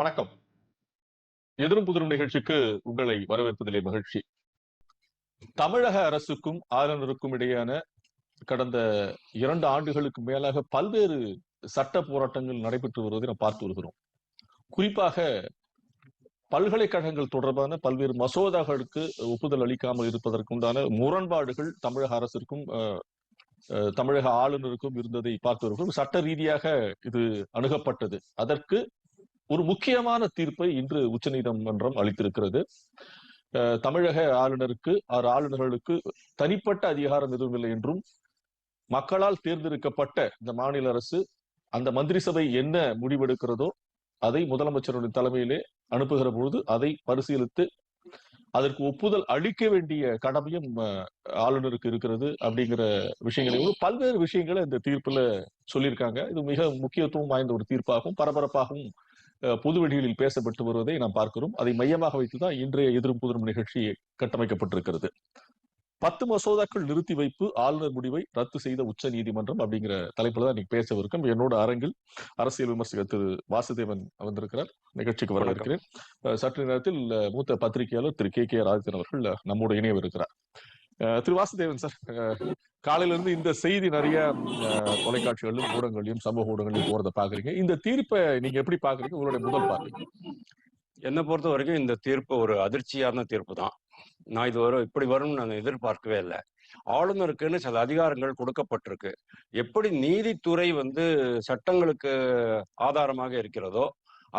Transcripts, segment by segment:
வணக்கம். எதிரும் புதிரும் நிகழ்ச்சிக்கு உங்களை வரவேற்பதிலே மகிழ்ச்சி. தமிழக அரசுக்கும் ஆளுநருக்கும் இடையேயான கடந்த இரண்டு ஆண்டுகளுக்கு மேலாக பல்வேறு சட்ட போராட்டங்கள் நடைபெற்று வருவதை நாம் பார்த்து வருகிறோம். குறிப்பாக பல்கலைக்கழகங்கள் தொடர்பான பல்வேறு மசோதாக்களுக்கு ஒப்புதல் அளிக்காமல் இருப்பதற்குண்டான முரண்பாடுகள் தமிழக அரசிற்கும் அஹ், அஹ், தமிழக ஆளுநருக்கும் இருந்ததை பார்த்து வருகிறோம். சட்ட ரீதியாக இது அணுகப்பட்டது. அதற்கு ஒரு முக்கியமான தீர்ப்பை இன்று உச்சநீதிமன்றம் அளித்திருக்கிறது. அஹ், தமிழக ஆளுநருக்கு ஆறு ஆளுநர்களுக்கு தனிப்பட்ட அதிகாரம் எதுவும் இல்லை என்றும் மக்களால் தேர்ந்தெடுக்கப்பட்ட இந்த மாநில அரசு அந்த மந்திரி சபை என்ன முடிவெடுக்கிறதோ அதை முதலமைச்சருடைய தலைமையிலே அனுப்புகிற பொழுது அதை பரிசீலித்து அதற்கு ஒப்புதல் அளிக்க வேண்டிய கடமையும் ஆளுநருக்கு இருக்கிறது அப்படிங்கிற விஷயங்களையும் பல்வேறு விஷயங்களை இந்த தீர்ப்புல சொல்லியிருக்காங்க. இது மிக முக்கியத்துவம் வாய்ந்த ஒரு தீர்ப்பாகவும் பரபரப்பாகவும் பொதுவெளிகளில் பேசப்பட்டு வருவதை நாம் பார்க்கிறோம். அதை மையமாக வைத்துதான் இன்றைய எதிரும் புதிரும் நிகழ்ச்சி கட்டமைக்கப்பட்டிருக்கிறது. பத்து மசோதாக்கள் நிறுத்தி வைப்பு ஆளுநர் முடிவை ரத்து செய்த உச்ச நீதிமன்றம் அப்படிங்கிற தலைப்புல தான் இன்னைக்கு பேசவிருக்கும் என்னோட அரங்கில் அரசியல் விமர்சகர் திரு வாசுதேவன் வந்திருக்கிறார் நிகழ்ச்சிக்கு வரவேற்கிறேன். சற்று நேரத்தில் மூத்த பத்திரிகையாளர் திரு கே கே ராஜன் அவர்கள் நம்மோடு இணையவிருக்கிறார். திரு வாசுதேவன் சார் காலையில இருந்து இந்த செய்தி நிறைய தொலைக்காட்சிகளிலும் ஊடகங்களையும் சமூக ஊடகங்களையும் போறதை பாக்குறீங்க இந்த தீர்ப்பை நீங்க எப்படி பாக்குறீங்க உங்களுடைய முதல் பார்வை. என்னை பொறுத்த வரைக்கும் இந்த தீர்ப்பு ஒரு அதிர்ச்சியான தீர்ப்பு தான். நான் இது வரும் இப்படி வரும்னு நான் எதிர்பார்க்கவே இல்லை. ஆளுநருக்குன்னு சில அதிகாரங்கள் கொடுக்கப்பட்டிருக்கு. எப்படி நீதித்துறை வந்து சட்டங்களுக்கு ஆதாரமாக இருக்கிறதோ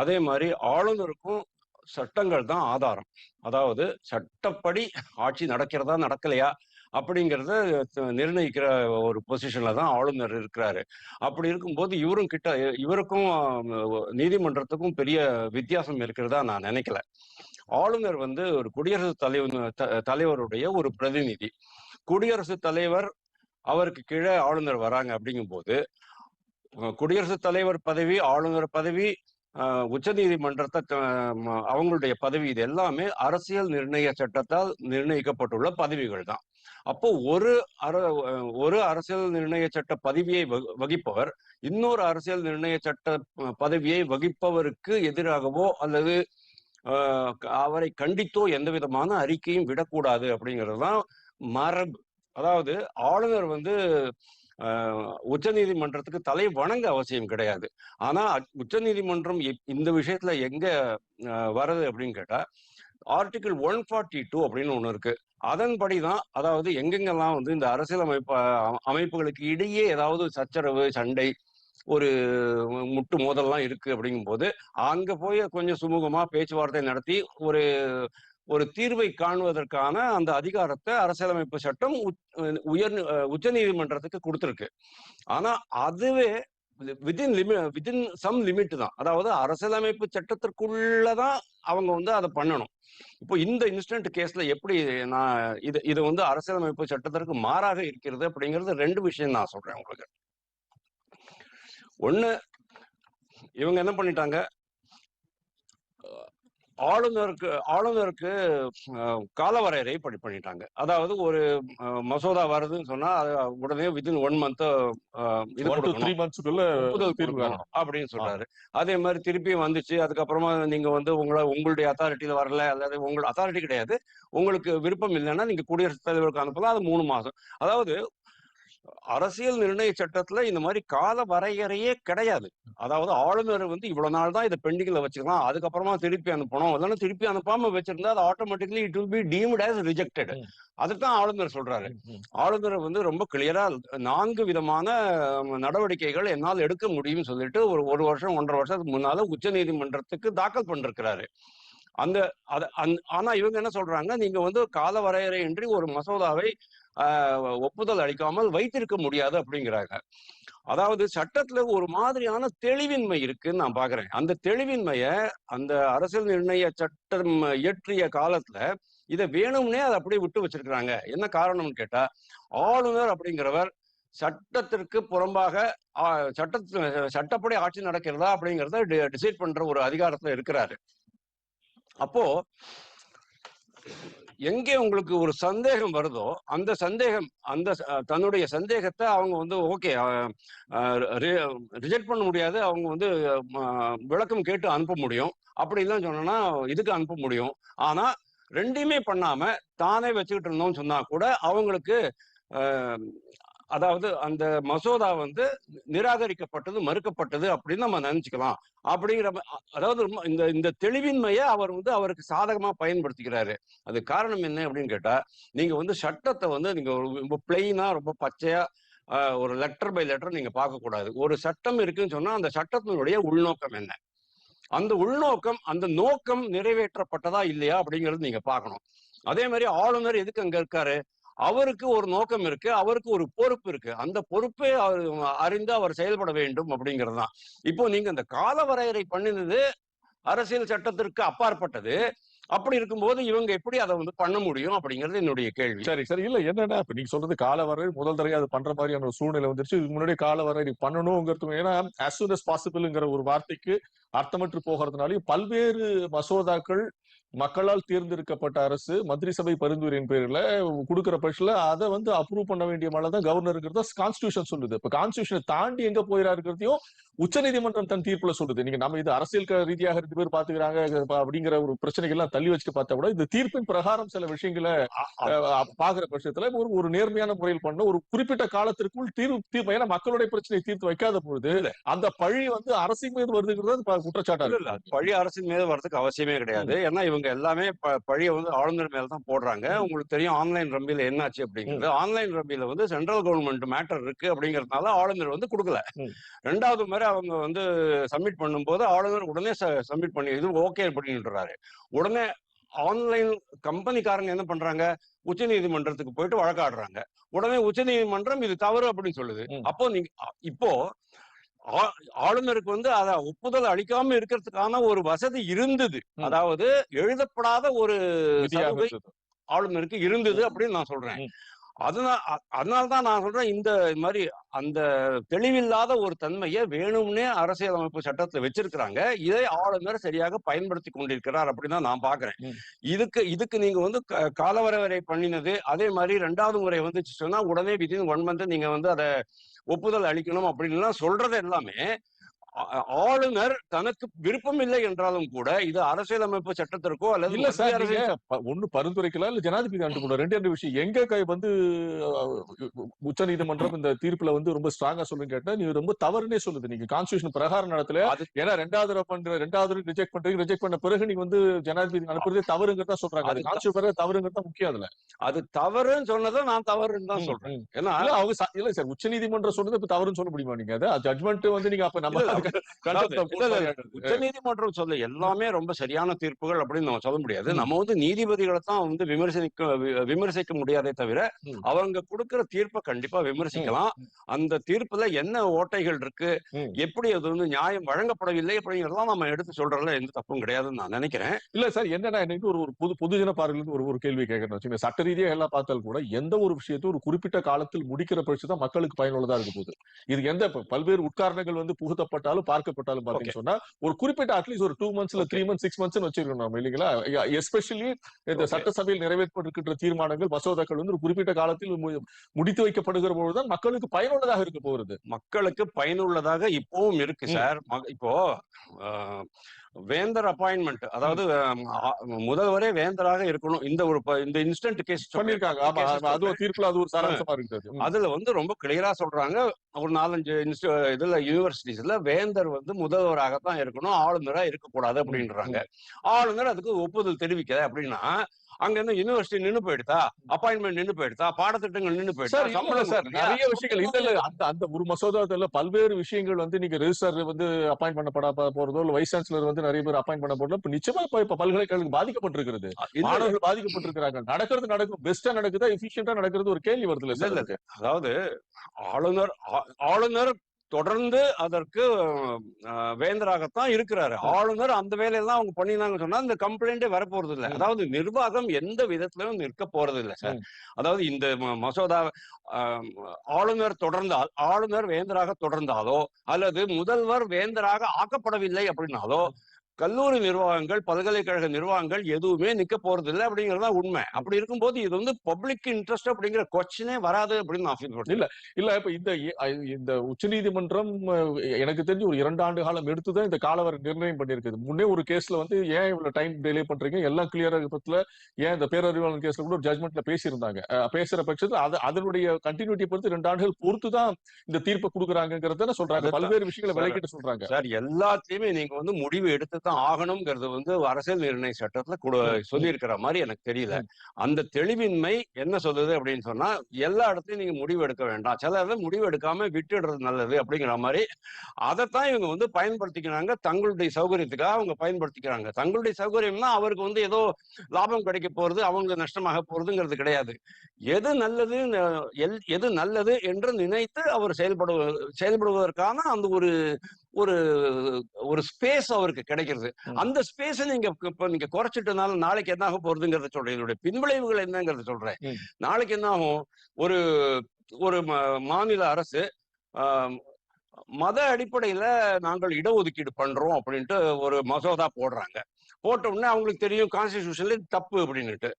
அதே மாதிரி ஆளுநருக்கும் சட்டங்கள் தான் ஆதாரம். அதாவது சட்டப்படி ஆட்சி நடக்கிறதா நடக்கலையா அப்படிங்கிறத நிர்ணயிக்கிற ஒரு பொசிஷன்ல தான் ஆளுநர் இருக்கிறாரு. அப்படி இருக்கும்போது இவரும் கிட்ட இவருக்கும் நீதிமன்றத்துக்கும் பெரிய வித்தியாசம் இருக்கிறதா நான் நினைக்கல. ஆளுநர் வந்து ஒரு குடியரசுத் தலைவர் த- தலைவருடைய ஒரு பிரதிநிதி. குடியரசுத் தலைவர் அவருக்கு கீழே ஆளுநர் வராங்க அப்படிங்கும்போது குடியரசுத் தலைவர் பதவி ஆளுநர் பதவி உச்சநீதிமன்றத்தை அவங்களுடைய பதவி இது எல்லாமே அரசியல் நிர்ணய சட்டத்தால் நிர்ணயிக்கப்பட்டுள்ள பதவிகள் தான். அப்போ ஒரு அர ஒரு அரசியல் நிர்ணய சட்ட பதவியை வகிப்பவர் இன்னொரு அரசியல் நிர்ணய சட்ட பதவியை வகிப்பவருக்கு எதிராகவோ அல்லது ஆஹ் அவரை கண்டித்தோ எந்த விதமான அறிக்கையும் விடக்கூடாது அப்படிங்கிறது தான் மரபு. அதாவது ஆளுநர் வந்து உச்ச நீதிமன்றத்துக்கு தலை வணங்க அவசியம் கிடையாது. ஆனா உச்ச நீதிமன்றம் இந்த விஷயத்துல எங்க வருது அப்படின்னு கேட்டா ஆர்டிகிள் ஒன் ஃபார்ட்டி டூ அப்படின்னு ஒண்ணு இருக்கு. அதன்படி தான் அதாவது எங்கெங்கெல்லாம் வந்து இந்த அரசியல் அமைப்பு அமைப்புகளுக்கு இடையே ஏதாவது சச்சரவு சண்டை ஒரு முட்டு மோதல்லாம் இருக்கு அப்படிங்கும்போது அங்க போய் கொஞ்சம் சுமூகமா பேச்சுவார்த்தை நடத்தி ஒரு ஒரு தீர்வை காணுவதற்கான அந்த அதிகாரத்தை அரசியலமைப்பு சட்டம் உயர் உச்ச நீதிமன்றத்துக்கு கொடுத்துருக்கு. ஆனா அதுவே within limit within some limit தான். அதாவது அரசியலமைப்பு சட்டத்திற்குள்ளதான் அவங்க வந்து அதை பண்ணணும். இப்போ இந்த இன்ஸ்டன்ட் கேஸ்ல எப்படி நான் இது இது வந்து அரசியலமைப்பு சட்டத்திற்கு மாறாக இருக்கிறது அப்படிங்கிறது ரெண்டு விஷயம் நான் சொல்றேன் உங்களுக்கு. ஒண்ணு இவங்க என்ன பண்ணிட்டாங்க? ஆளுநருக்கு ஆளுநருக்கு காலவரையறை படி பண்ணிட்டாங்க. அதாவது ஒரு மசோதா வருதுன்னு சொன்னா அது உடனே வித்தின் ஒன் மந்த் இது மந்த்ஸ்க்குள்ள தீர்வு அப்படின்னு சொல்றாரு. அதே மாதிரி திருப்பியும் வந்துச்சு. அதுக்கப்புறமா நீங்க வந்து உங்களை உங்களுடைய அத்தாரிட்டியில வரல. அல்லது உங்கள் அத்தாரிட்டி கிடையாது. உங்களுக்கு விருப்பம் இல்லைன்னா நீங்க குடியரசுத் தலைவருக்கு அனுப்பலாம். அது மூணு மாசம். அதாவது அரசியல் நிர்ணய சட்டத்துல இந்த மாதிரி கால வரையறையே கிடையாது. அதாவது ஆளுநர் வந்து இவ்வளவு நாள் தான் இதை பெண்டிங்ல வச்சுக்கலாம் அதுக்கப்புறமா திருப்பி அனுப்பணும். இல்லைன்னா திருப்பி அனுப்பாம வச்சிருந்தா அது automatically it will be deemed as rejected. அதுதான் ஆளுநர் சொல்றாரு. ஆளுநர் வந்து ரொம்ப கிளியரா நான்கு விதமான நடவடிக்கைகள் என்னால் எடுக்க முடியும்னு சொல்லிட்டு ஒரு ஒரு வருஷம் ஒன்றரை வருஷத்துக்கு முன்னால உச்ச நீதிமன்றத்துக்கு தாக்கல் பண்ணிருக்கிறாரு. அந்த அத அந்- ஆனா இவங்க என்ன சொல்றாங்க நீங்க வந்து கால வரையறையின்றி ஒரு மசோதாவை ஒப்புதல் அளிக்காமல் வைத்திருக்க முடியாது அப்படிங்கிறாங்க. அதாவது சட்டத்துல ஒரு மாதிரியான தெளிவின்மை இருக்குன்னு நான் பாக்குறேன். அந்த தெளிவின்மைய அந்த அரசியல் நிர்ணய சட்டம் இயற்றிய காலத்துல இதை வேணும்னே அதை அப்படியே விட்டு வச்சிருக்கிறாங்க. என்ன காரணம்னு கேட்டா ஆளுநர் அப்படிங்கிறவர் சட்டத்திற்கு புறம்பாக சட்ட சட்டப்படி ஆட்சி நடக்கிறதா அப்படிங்கிறத டிசைட் பண்ற ஒரு அதிகாரத்துல இருக்கிறாரு. அப்போ எங்கே உங்களுக்கு ஒரு சந்தேகம் வருதோ அந்த சந்தேகம் அந்த தன்னுடைய சந்தேகத்தை அவங்க வந்து ஓகே ரிஜெக்ட் பண்ண முடியாது. அவங்க வந்து விளக்கம் கேட்டு அனுப்ப முடியும். அப்படி இல்லைன்னு இதுக்கு அனுப்ப முடியும். ஆனா ரெண்டையுமே பண்ணாம தானே வச்சுக்கிட்டு இருந்தோம்னு சொன்னா கூட அவங்களுக்கு அதாவது அந்த மசோதா வந்து நிராகரிக்கப்பட்டது மறுக்கப்பட்டது அப்படின்னு நம்ம நினைச்சுக்கலாம். அப்படிங்கிற அதாவது இந்த இந்த தெளிவின்மையை அவர் வந்து அவருக்கு சாதகமா பயன்படுத்திக்கிறாரு. அது காரணம் என்ன அப்படின்னு கேட்டா நீங்க வந்து சட்டத்தை வந்து நீங்க ரொம்ப பிளெயினா ரொம்ப பச்சையா ஒரு லெட்டர் பை லெட்டர் நீங்க பார்க்க கூடாது ஒரு சட்டம் இருக்குன்னு சொன்னா அந்த சட்டத்தினுடைய உள்நோக்கம் என்ன? அந்த உள்நோக்கம் அந்த நோக்கம் நிறைவேற்றப்பட்டதா இல்லையா அப்படிங்கறது நீங்க பார்க்கணும். அதே மாதிரி ஆளுநர் எதுக்கு அங்க இருக்காரு? அவருக்கு ஒரு நோக்கம் இருக்கு அவருக்கு ஒரு பொறுப்பு இருக்கு. அந்த பொறுப்பை அவர் அறிந்து அவர் செயல்பட வேண்டும் அப்படிங்கிறது தான். இப்போ நீங்க இந்த கால வரையறை பண்ணினது அரசியல் சட்டத்திற்கு அப்பாற்பட்டது. அப்படி இருக்கும்போது இவங்க எப்படி அதை வந்து பண்ண முடியும் அப்படிங்கிறது என்னுடைய கேள்வி. சரி சரி. இல்ல என்னன்னா இப்ப நீங்க சொல்றது கால வரையறை முதல் தடவை அது பண்ற மாதிரியான ஒரு சூழ்நிலை வந்துருச்சு. இதுக்கு முன்னாடி கால வரையறை பண்ணணுங்கிறது ஏன்னா அஸ் சூன் as ஒரு வார்த்தைக்கு அர்த்தமற்று போகிறதுனாலையும் பல்வேறு மசோதாக்கள் மக்களால் தேர்ந்தெடுக்கப்பட்ட அரசு மந்திரி சபை பரிந்துரையின் பேர்ல கொடுக்கிற பட்சத்துல அதை வந்து அப்ரூவ் பண்ண வேண்டிய மேல தான் கவர்னருங்கிறத கான்ஸ்டியூஷன் சொல்லுது. இப்ப கான்ஸ்டியூஷனை தாண்டி எங்க போயிறாருங்கிறதையும் உச்சநீதிமன்றம் தன் தீர்ப்புல சொல்லுது. நீங்க நம்ம இது அரசியல் ரீதியாக ரெண்டு பேர் பாத்துக்கிறாங்க அப்படிங்கிற ஒரு பிரச்சனைகள் எல்லாம் தள்ளி வச்சுட்டு பார்த்தா கூட இந்த தீர்ப்பின் பிரகாரம் சில விஷயங்களை பாக்குற பட்சத்துல ஒரு ஒரு நேர்மையான முறையில் பண்ண ஒரு குறிப்பிட்ட காலத்திற்குள் தீர்வு தீர்வு ஏன்னா மக்களுடைய பிரச்சனையை தீர்த்து வைக்காத பொழுது அந்த பழி வந்து அரசின் மீது வருதுங்கிறது குற்றச்சாட்டா பழி அரசின் மீது வரதுக்கு அவசியமே கிடையாது. ஏன்னா இவங்க எல்லாமே ப- பழிய வந்து ஆளுநர் மேல தான் போடுறாங்க. உங்களுக்கு தெரியும் ஆன்லைன் ரம்பில என்னாச்சு அப்படிங்கிறது. ஆன்லைன் ரம்பில வந்து சென்ட்ரல் கவர்மெண்ட் மேட்டர் இருக்கு அப்படிங்கறதுனால ஆளுநர் வந்து கொடுக்கல. ரெண்டாவது முறை அவங்க வந்து சப்மிட் பண்ணும்போது ஆளுநர் உடனே சப்மிட் பண்ணி இது ஓகே பண்ணிடுறாரு உடனே ஆன்லைன் கம்பெனிக்காரங்க என்ன பண்றாங்க? உச்ச நீதிமன்றத்துக்கு போயிட்டு வழக்காடுறாங்க. உடனே உச்ச நீதிமன்றம் இது தவறு அப்படின்னு சொல்லுது. அப்போ நீங்க இப்போ ஆளுநருக்கு வந்து அத ஒப்புதல் அளிக்காம இருக்கிறதுக்கான ஒரு வசதி இருந்தது. அதாவது எழுதப்படாத ஒரு. ஆளுநருக்கு இருந்தது அப்படின்னு நான் சொல்றேன். அதனால அதனால தான் நான் சொல்றேன் இந்த மாதிரி அந்த தெளிவில்லாத ஒரு தன்மையை வேணும்னே அரசியலமைப்பு சட்டத்துல வச்சிருக்கிறாங்க இதை ஆளுநர் சரியாக பயன்படுத்தி கொண்டிருக்கிறார் அப்படின்னு தான் நான் பாக்குறேன். இதுக்கு இதுக்கு நீங்க வந்து க- காலவரைவரை பண்ணினது அதே மாதிரி ரெண்டாவது முறை வந்துச்சு சொன்னா உடனே வித்தின் ஒன் மந்த் நீங்க வந்து அதை ஒப்புதல் அளிக்கணும் அப்படின்லாம் சொல்றது எல்லாமே ஆளுநர் தனக்கு விருப்பம் இல்லை என்றாலும் கூட இது அரசியலமைப்பு சட்டத்திற்கோ அல்லது இல்ல சார் ஒண்ணு பரிந்துரைக்கலாம் இல்ல ஜனாதிபதி அனுப்பக்கூடாது ரெண்டு ரெண்டு விஷயம். எங்க கை வந்து உச்ச நீதிமன்றம் இந்த தீர்ப்புல வந்து ரொம்ப ஸ்ட்ராங்கா சொல்லுங்க கேட்டா நீங்க ரொம்ப தவறுனே சொல்லுது. நீங்க கான்ஸ்டியூஷன் பிரகாரம் நடத்தல. ஏன்னா ரெண்டாவது பண்ற ரெண்டாவது ரிஜெக்ட் பண்றீங்க ரிஜெக்ட் பண்ண பிறகு நீங்க வந்து ஜனாதிபதி அனுப்புறதே தவறுங்கிறதா சொல்றாங்க. அது கான்ஸ்டியூஷன் தவறுங்கிறதா முக்கியம் அதுல. அது தவறுன்னு சொன்னதை நான் தவறுன்னு தான் சொல்றேன். ஏன்னா அவங்க இல்ல சார் உச்ச நீதிமன்றம் சொன்னது இப்ப தவறுன்னு சொல்ல முடியுமா நீங்க? அதை ஜட்மெண்ட் வந்து நீங்க அப்ப நம்ம உச்ச நீதிமன்றம் சொல்ல எல்லாமே ரொம்ப சரியான தீர்ப்புகள் அப்படின்னு நம்ம சொல்ல முடியாது. நம்ம வந்து நீதிபதிகளை தான் வந்து விமர்சிக்க வி- விமர்சிக்க முடியாதே தவிர. அவங்க கொடுக்கிற தீர்ப்பை கண்டிப்பா விமர்சிக்கலாம். அந்த தீர்ப்புல என்ன ஓட்டைகள் இருக்கு. எப்படி அது வந்து நியாயம் வழங்கப்படவில்லை அப்படிங்கறதெல்லாம் நம்ம எடுத்து சொல்றதுல எந்த தப்பும் கிடையாதுன்னு நான் நினைக்கிறேன். இல்ல சார் என்னன்னா எனக்கு ஒரு ஒரு பொது பொதுஜன பார்வையிலிருந்து ஒரு ஒரு கேள்வி வச்சுங்க சட்ட ரீதியா எல்லாம் பார்த்தால் கூட எந்த ஒரு விஷயத்தையும் ஒரு குறிப்பிட்ட காலத்தில் முடிக்கிற பட்சம் தான் மக்களுக்கு பயனுள்ளதா இருக்க போகுது. இது எந்த பல்வேறு உட்காரணங்கள் வந்து புகுத்தப்பட்டாலும் பார்க்கப்பட்டாலும் பாத்தீங்கன்னு சொன்னா ஒரு குறிப்பிட்ட அட்லீஸ்ட் ஒரு டூ மந்த்ஸ்ல த்ரீ மந்த்ஸ் சிக்ஸ் மந்த்ஸ் வச்சிருக்கோம் நம்ம இல்லைங்களா? எஸ்பெஷலி இந்த. சட்டசபையில் நிறைவேற்றப்பட்டிருக்கின்ற தீர்மானங்கள் மசோதாக்கள் வந்து ஒரு குறிப்பிட்ட காலத்தில் முடித்து வைக்கப்படுகிற பொழுதுதான் மக்களுக்கு பயனுள்ளதாக இருக்க போகிறது. மக்களுக்கு பயனுள்ளதாக இப்பவும் இருக்கு. சார். இப்போ வேந்தர் அப்பாயின்மெண்ட் அதாவது முதல்வரே வேந்தராக இருக்கணும். இந்த ஒரு இந்த இன்ஸ்டன்ட் கேஸ் பண்ணிருக்காங்க. அது ஒரு தீர்ப்புல அது ஒரு சாராம்சமா இருக்குது. அதுல வந்து ரொம்ப கிளியரா சொல்றாங்க. ஒரு நாலஞ்சு இதுல யூனிவர்சிட்டிஸ்ல வேந்தர் வந்து முதல்வராகத்தான் இருக்கணும். ஆளுநரா இருக்கக்கூடாது அப்படின்றாங்க. ஆளுநர் அதுக்கு ஒப்புதல் தெரிவிக்கல அப்படின்னா அங்க இருந்து யூனிவர்சிட்டி நின்னு போயிடுதா? அப்பாயின்மெண்ட் நின்னு போயிடுதா? பாடத்திட்டங்கள் நின்னு போயிடுதா? சார்? நிறைய விஷயங்கள். இல்ல. இல்ல. அந்த அந்த ஒரு மசோதாத்துல பல்வேறு விஷயங்கள் வந்து நீங்க ரெஜிஸ்டர் வந்து அப்பாயிண்ட் பண்ணப்பட போறதோ இல்ல வைஸ் சான்சலர் வந்து நிறைய பேர் அப்பாயிண்ட் பண்ண போறதோ இப்ப நிச்சயமா இப்ப இப்ப பல்கலைக்கழகம் பாதிக்கப்பட்டிருக்கிறது. மாணவர்கள் பாதிக்கப்பட்டிருக்கிறாங்க நடக்கிறது நடக்கும். பெஸ்டா நடக்குதா? எஃபிஷியன்டா நடக்கிறது ஒரு கேள்வி வருதுல்ல இல்ல, அதாவது ஆளுநர் ஆளுநர் தொடர்ந்து அதற்கு வேந்தராகத்தான் இருக்கிறாரு. ஆளுநர் அந்த வேலையெல்லாம் அவங்க பண்ணினாங்கன்னு சொன்னா இந்த கம்ப்ளைண்டே வரப்போறது இல்ல. அதாவது நிர்வாகம் எந்த விதத்திலும் நிற்க போறது இல்ல சார். அதாவது இந்த மசோதா ஆளுநர் தொடர்ந்தால் ஆளுநர் வேந்தராக தொடர்ந்தாலோ அல்லது முதல்வர் வேந்தராக ஆக்கப்படவில்லை அப்படின்னாலோ கல்லூரி நிர்வாகங்கள் பல்கலைக்கழக நிர்வாகங்கள் எதுவுமே நிக்க போறது இல்லை அப்படிங்கறதா உண்மை. அப்படி இருக்கும்போது இது வந்து பப்ளிக் இன்ட்ரெஸ்ட் அப்படிங்கிற கொஸ்டினே வராது அப்படின்னு நான் இல்ல இல்ல இப்ப இந்த இந்த உச்சநீதிமன்றம் அஹ், எனக்கு தெரிஞ்சு ஒரு இரண்டு ஆண்டு காலம் எடுத்துதான் இந்த காலவரை நிர்ணயம் பண்ணிருக்குது முன்னே ஒரு கேஸ்ல வந்து ஏன் இவ்வளவு டைம் டிலே பண்றீங்க? எல்லாம் கிளியரா பத்தில ஏன் இந்த பேரறிவாளன் கேஸ்ல கூட ஒரு ஜட்மெண்ட்ல பேசியிருந்தாங்க. பேசுற பட்சத்துல அது அதனுடைய கண்டினியூட்டி பொறுத்து ரெண்டு ஆண்டுகள் பொறுத்து தான் இந்த தீர்ப்பை கொடுக்குறாங்கிறத சொல்றாங்க. பல்வேறு விஷயங்களை விளக்கிட்டு சொல்றாங்க. சார் எல்லாத்தையுமே நீங்க வந்து முடிவு எடுத்து தான் ஆகணுங்கிறது வந்து அரசியல் நிர்ணய சட்டத்துல கூட ம். சொல்லியிருக்கிற மாதிரி எனக்கு தெரியல. அந்த தெளிவின்மை என்ன சொல்லுது அப்படின்னு சொன்னா எல்லா இடத்துலயும் நீங்க முடிவு எடுக்க வேண்டாம். சில இடத்துல முடிவு எடுக்காம விட்டுடுறது நல்லது அப்படிங்கிற மாதிரி அதைத்தான் இவங்க வந்து பயன்படுத்திக்கிறாங்க. தங்களுடைய சௌகரியத்துக்காக அவங்க பயன்படுத்திக்கிறாங்க. தங்களுடைய சௌகரியம்னா அவருக்கு வந்து ஏதோ லாபம் கிடைக்க போறது அவங்களுக்கு நஷ்டமாக போறதுங்கிறது கிடையாது. எது நல்லது எது நல்லது என்று நினைத்து அவர் செயல்படு செயல்படுவதற்கான அந்த ஒரு ஒரு ஒரு ஸ்பேஸ் அவருக்கு கிடைக்கிறது. அந்த ஸ்பேஸை நீங்க இப்ப நீங்க குறைச்சிட்டனால நாளைக்கு என்ன ஆக போறதுங்கிறத சொல்றேன். இதனுடைய பின்விளைவுகள் என்னங்கிறத சொல்றேன். நாளைக்கு என்ன ஆகும் ஒரு ஒரு மாநில அரசு மத அடிப்படையில நாங்கள் இடஒதுக்கீடு பண்றோம் அப்படின்ட்டு ஒரு மசோதா போடுறாங்க. போட்ட உடனே அவங்களுக்கு தெரியும் கான்ஸ்டிடியூஷன்ல தப்பு அப்படின்னுட்டு.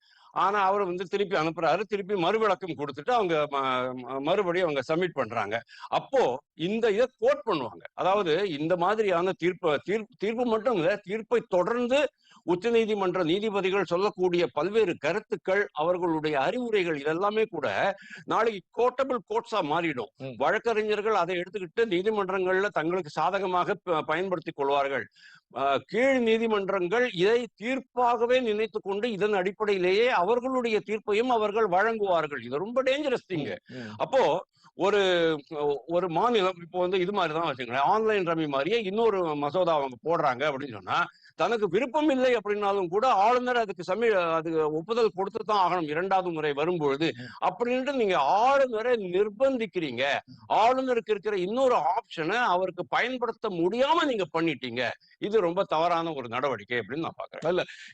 ஆனா அவர் வந்து திருப்பி அனுப்புறாரு. திருப்பி மறுவிளக்கம் கொடுத்துட்டு அவங்க மறுபடியும் அவங்க சப்மிட் பண்றாங்க. அப்போ இந்த இதை கோட் பண்ணுவாங்க. அதாவது இந்த மாதிரியான தீர்ப்பு தீர்ப்பு தீர்ப்பு மட்டும் இல்ல தீர்ப்பை தொடர்ந்து உச்சநீதிமன்ற நீதிபதிகள் சொல்லக்கூடிய பல்வேறு கருத்துக்கள் அவர்களுடைய அறிவுரைகள் இதெல்லாமே கூட நாளைக்கு கோட்டபிள் கோட்ஸா மாறிடும். வழக்கறிஞர்கள் அதை எடுத்துக்கிட்டு நீதிமன்றங்கள்ல தங்களுக்கு சாதகமாக பயன்படுத்திக் கொள்வார்கள். கீழ் நீதிமன்றங்கள் இதை தீர்ப்பாகவே நினைத்து கொண்டு இதன் அடிப்படையிலேயே அவர்களுடைய தீர்ப்பையும் அவர்கள் வழங்குவார்கள். இது ரொம்ப டேஞ்சரஸ் திங் ம். அப்போ ஒரு ஒரு மாநிலம் இப்போ வந்து இது மாதிரி தான் வச்சுங்களேன் ஆன்லைன் ரம்மி மாதிரியே இன்னொரு மசோதா அவங்க போடுறாங்க அப்படின்னு சொன்னா தனக்கு விருப்பம் இல்லை அப்படின்னாலும் கூட ஆளுநர் அதுக்கு சமி அது ஒப்புதல் கொடுத்து தான் ஆகணும் இரண்டாவது முறை வரும்பொழுது. அப்படின்ட்டு நீங்க ஆளுநரை நிர்பந்திக்கிறீங்க. ஆளுநருக்கு இருக்கிற இன்னொரு ஆப்ஷனை அவருக்கு பயன்படுத்த முடியாம நீங்க பண்ணிட்டீங்க. இது ரொம்ப தவறான ஒரு நடவடிக்கை அப்படின்னு நான் பாக்குறேன்.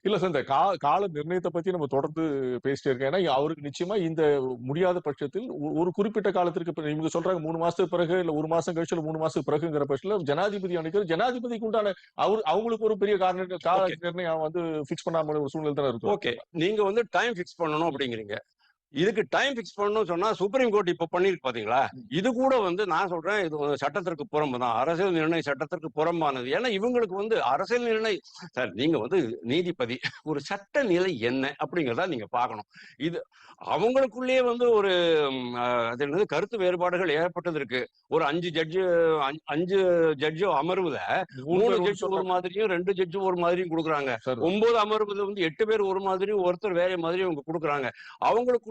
இல்ல சார் இந்த கால நிர்ணயத்தை பத்தி நம்ம தொடர்ந்து பேசிட்டே இருக்கோம் ஏன்னா அவருக்கு நிச்சயமா இந்த முடியாத பட்சத்தில் ஒரு குறிப்பிட்ட காலத்திற்கு இவங்க சொல்றாங்க மூணு மாசத்துக்கு பிறகு இல்ல ஒரு மாசம் கழிச்சு இல்ல மூணு மாசத்துக்கு பிறகுங்கிற பட்சத்துல ஜனாதிபதி அனுக்கிறது ஜனாதிபதிக்கு உண்டான அவர் அவங்களுக்கு ஒரு பெரிய காரணம் கால வந்து பிக்ஸ் பண்ணாம ஒரு சூழ்நிலை தானே இருக்கும். ஓகே நீங்க வந்து டைம் ஃபிக்ஸ் பண்ணணும் அப்படிங்கிறீங்க. இதுக்கு டைம் ஃபிக்ஸ் பண்ணணும்னு சொன்னா சுப்ரீம் கோர்ட் இப்ப பண்ணிருக்கு பாத்தீங்களா? இது கூட வந்து நான் சொல்றேன் இது சட்டத்திற்கு புறம்பு தான் அரசியல் நிர்ணய சட்டத்திற்கு புறம்பானது. ஏன்னா இவங்களுக்கு வந்து அரசியல் நிர்ணய சார் நீங்க வந்து நீதிபதி ஒரு சட்ட நிலை என்ன அப்படிங்கிறத நீங்க பார்க்கணும். இது அவங்களுக்குள்ளேயே வந்து ஒரு அது என்னது கருத்து வேறுபாடுகள் ஏற்பட்டது இருக்கு ஒரு அஞ்சு ஜட்ஜு அஞ்சு ஜட்ஜு அமர்வுல மூணு ஜட்ஜு ஒரு. மாதிரியும் ரெண்டு ஜட்ஜு ஒரு மாதிரியும் கொடுக்குறாங்க. ஒன்பது அமர்வுல வந்து எட்டு பேர் ஒரு மாதிரியும் ஒருத்தர் வேற மாதிரியும் அவங்க கொடுக்குறாங்க.